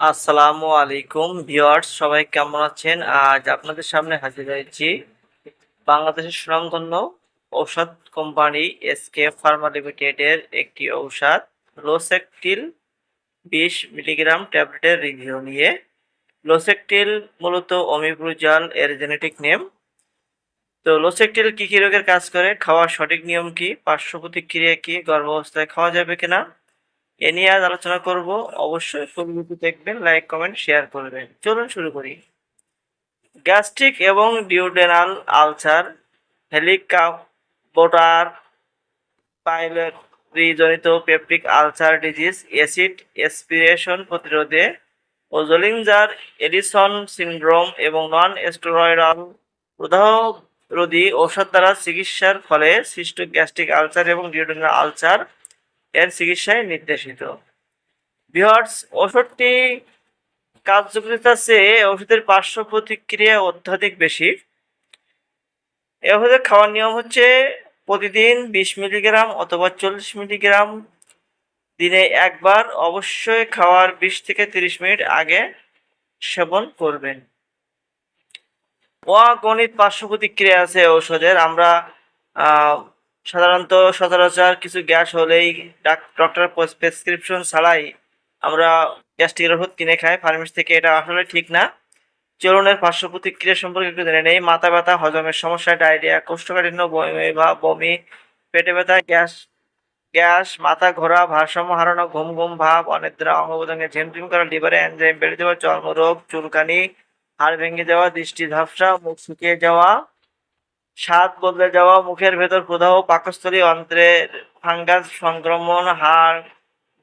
আসসালামু আলাইকুম ভিউয়ার্স, সবাই কেমন আছেন? আজ আপনাদের সামনে হাজির হয়েছি বাংলাদেশের সুনামধন্য ঔষধ কোম্পানি এসকে ফার্মা লিমিটেডের একটি ঔষধ লোসেকটিল বিশ মিলিগ্রাম ট্যাবলেটের রিভিউ নিয়ে। লোসেকটিল মূলত অমিপ্রুজাল এর জেনেটিক নেম তো লোসেকটিল কি কি রোগের কাজ করে, খাওয়ার সঠিক নিয়ম কি, পার্শ্ব প্রতিক্রিয়া কি, গর্ভাবস্থায় খাওয়া যাবে কিনা এ নিয়ে আজ আলোচনা করব। অবশ্যই ভিডিও দেখবেন লাইক কমেন্ট শেয়ার করবেন। চলুন শুরু করি। গ্যাস্ট্রিক এবং duodenal ulcer Helicobacter পাইলরিজনিত peptic ulcer disease, acid aspiration প্রতিরোধে ওজলিঞ্জার এডিসন সিন্ড্রোম এবং নন স্টেরয়েডাল প্রদাহরোধী ঔষধ দ্বারা চিকিৎসার ফলে সৃষ্ট গ্যাস্ট্রিক আলসার এবং ডিউডেনাল আলসার এর চিকিৎসায় নির্দেশিত। বিহার্স ওষুধটি কার্যকরিতা চেয়ে ওষুধের পার্শ্ব প্রতিক্রিয়া অত্যাধিক বেশি। এ ওষুধের খাওয়ার নিয়ম হচ্ছে প্রতিদিন বিশ মিলিগ্রাম অথবা চল্লিশ মিলিগ্রাম দিনে একবার অবশ্যই খাওয়ার বিশ থেকে তিরিশ মিনিট আগে সেবন করবেন। অগণিত পার্শ্ব প্রতিক্রিয়া আছে ঔষধের আমরা সাধারণত সচরাচর কিছু গ্যাস হলেই ডক্টর প্রেসক্রিপশন ছাড়াই আমরা গ্যাস্ট্রিকের ওষুধ কিনে খাই। ফার্মেসি থেকে এটা আসলে ঠিক না। চলনের পার্শ্ব প্রতিক্রিয়া সম্পর্কে একটু জেনে নেই। মাথা ব্যথা, হজমের সমস্যা ডায়রিয়া কোষ্ঠকাঠিন্য, বমি, বা বমি, পেটে ব্যথা, গ্যাস গ্যাস, মাথা ঘোরা, ভারসাম্য হারানো, ঘুম ঘুম ভাব, অনিদ্রা অঙ্গপ্রত্যঙ্গে ঝিমঝিম করা লিভারে এনজাইম বেড়ে যাওয়া, চর্মরোগ, চুলকানি, হাড় ভেঙে যাওয়া, দৃষ্টি ঝাপসা, মুখ শুকিয়ে যাওয়া স্বাদ বদলে যাওয়া, মুখের ভেতর প্রদাহ পাকস্থলী অন্ত্রের ফাঙ্গাস, সংক্রমণ, হাড়,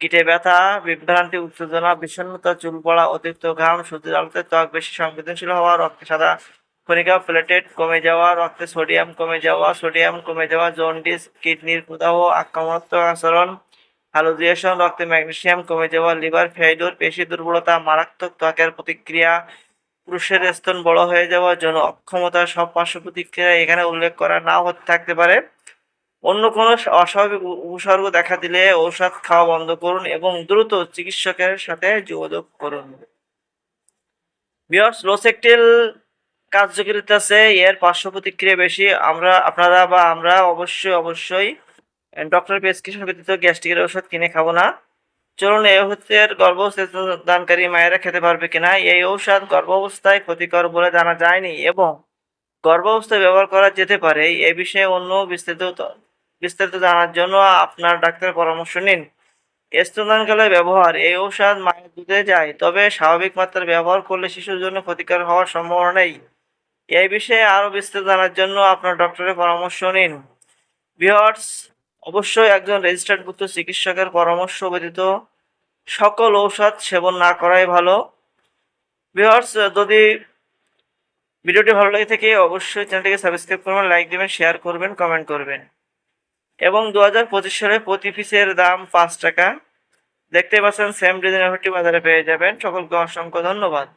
গিটে ব্যথা, বিভ্রান্তি, উত্তেজনা, বিষণ্ণতা, চুল পড়া, অতিরিক্ত ঘাম সূর্যের আলোতে ত্বক বেশি সংবেদনশীল হওয়া, রক্তে সাদা কণিকা প্লেটেট কমে যাওয়া, রক্তে সোডিয়াম কমে যাওয়া সোডিয়াম কমে যাওয়া জন্ডিস কিডনির প্রদাহ আক্রমণাত্মক আচরণ হ্যালোজিয়েশন রক্তে ম্যাগনেসিয়াম কমে যাওয়া লিভার ফেইলুর পেশি দুর্বলতা, মারাত্মক ত্বকের প্রতিক্রিয়া পুরুষের স্তন বড় হয়ে যাওয়ার জন্য অক্ষমতা সব পার্শ্ব প্রতিক্রিয়া এখানে উল্লেখ করা নাও হতে থাকতে পারে। অন্য কোনো অস্বাভাবিক উপসর্গ দেখা দিলে ঔষধ খাওয়া বন্ধ করুন এবং দ্রুত চিকিৎসকের সাথে যোগাযোগ করুন। বিয়ার্স, লোসেকটিল কার্যকারিতা আছে এর পার্শ্ব প্রতিক্রিয়া বেশি। আমরা, আপনারা বা আমরা অবশ্যই অবশ্যই ডক্টর প্রেসক্রিপশন ব্যতীত গ্যাস্ট্রিকের ওষুধ কিনে খাব না। চলুন এই ওষুধের গর্ভদানকারী মায়েরা খেতে পারবে কিনা? এই ঔষধ গর্ভাবস্থায় ক্ষতিকর বলে জানা যায়নি এবং গর্ভাবস্থায় ব্যবহার করা যেতে পারে। এই বিষয়ে অন্য বিস্তারিত বিস্তারিত জানার জন্য আপনার ডাক্তারের পরামর্শ নিন। স্তনদানকালে ব্যবহার, এই ঔষধ মায়ের দুধে যায়, তবে স্বাভাবিক মাত্রায় ব্যবহার করলে শিশুর জন্য ক্ষতিকর হওয়ার সম্ভাবনা নেই। এই বিষয়ে আরও বিস্তারিত জানার জন্য আপনার ডক্টরের পরামর্শ নিন। ভিওয়ার্স অবশ্যই একজন রেজিস্টার্ডভুক্ত চিকিৎসকের পরামর্শ ব্যতীত সকল ঔষধ সেবন না করাই ভালো। ভিওয়ার্স যদি ভিডিওটি ভালো লাগে থেকে, অবশ্যই চ্যানেলটিকে সাবস্ক্রাইব করবেন লাইক দেবেন শেয়ার করবেন কমেন্ট করবেন। এবং দু হাজার পঁচিশ সালে প্রতি পিসের দাম পাঁচ টাকা। দেখতে পাচ্ছেন সেম ডিজাইন বাজারে পেয়ে যাবেন। সকলকে অসংখ্য ধন্যবাদ।